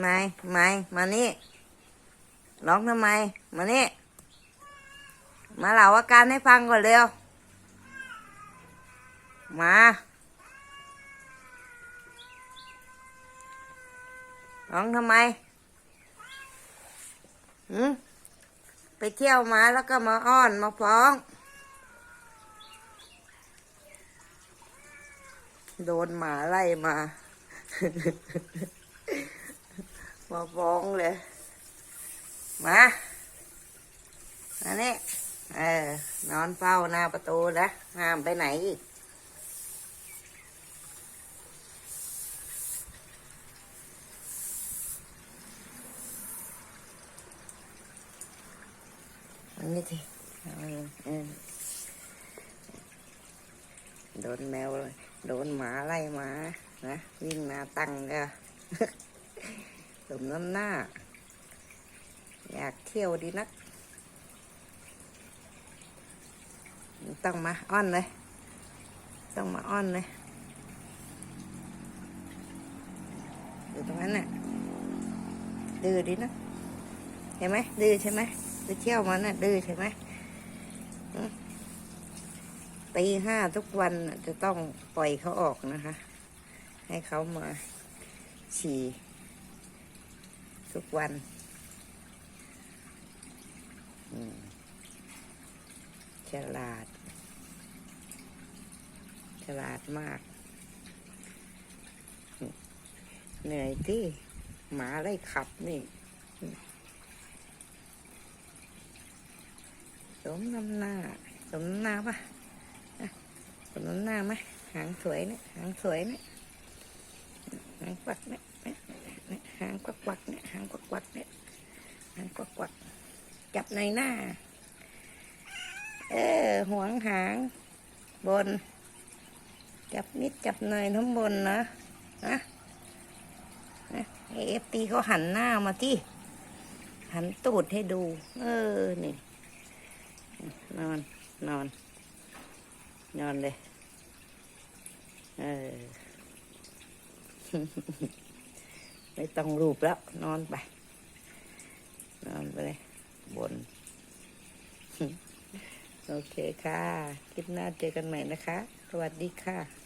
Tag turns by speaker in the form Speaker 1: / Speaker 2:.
Speaker 1: ไม่ไม่มานี่ร้องทำไม มานี่ มาเล่าอาการให้ฟังก่อนเร็ว มา ร้องทำไมหืมไปเที่ยวมาแล้วก็มาอ้อนมาฟ้อง โดนหมาไล่มา มาฟ้องเลย มาอันนี้เออนอนเฝ้าหน้าประตูนะห้ามไปไหนอีกอันนี้ทีเออโดนแมวเลย โดนหมาไล่หมา นะ วิ่งหน้าตั้งก็ สมน้ำหน้า อยากเที่ยวดีนัก ต้องมาอ้อนเลย ต้องมาอ้อนเลยอยู่ตรงนั้นน่ะดื้อดีนะเห็นไหมดื้อใช่ไหมไปเที่ยวมันน่ะดื้อใช่ไหมตีห้าทุกวันจะต้องปล่อยเขาออกนะคะ ให้เขามาฉี่ ทุกวันฉลาด ฉลาดมาก เหนื่อยที่หมาไล่ขับนี่ สมน้ำหน้า สมน้ำหน้าปะอะสมน้ำหน้าไหมหางสวยเนี่ยหางสวยเนี่ยหางปักเนี่ยเนี่ยางกวักกวักเนี่ยหางกวักกวักเนี่ยหางกวักกวักจับในหน้า เออหวงหาง บน จับนิดจับหน่อยทั้งบนนะนะนะเอฟตีเขาหันหน้ามาที่ หันตูดให้ดู เออ นี่ นอน นอน นอนเลย เออ ไม่ต้องรูปแล้ว นอนไป นอนไปเลยบน โอเคค่ะ คลิปหน้าเจอกันใหม่นะคะ สวัสดีค่ะ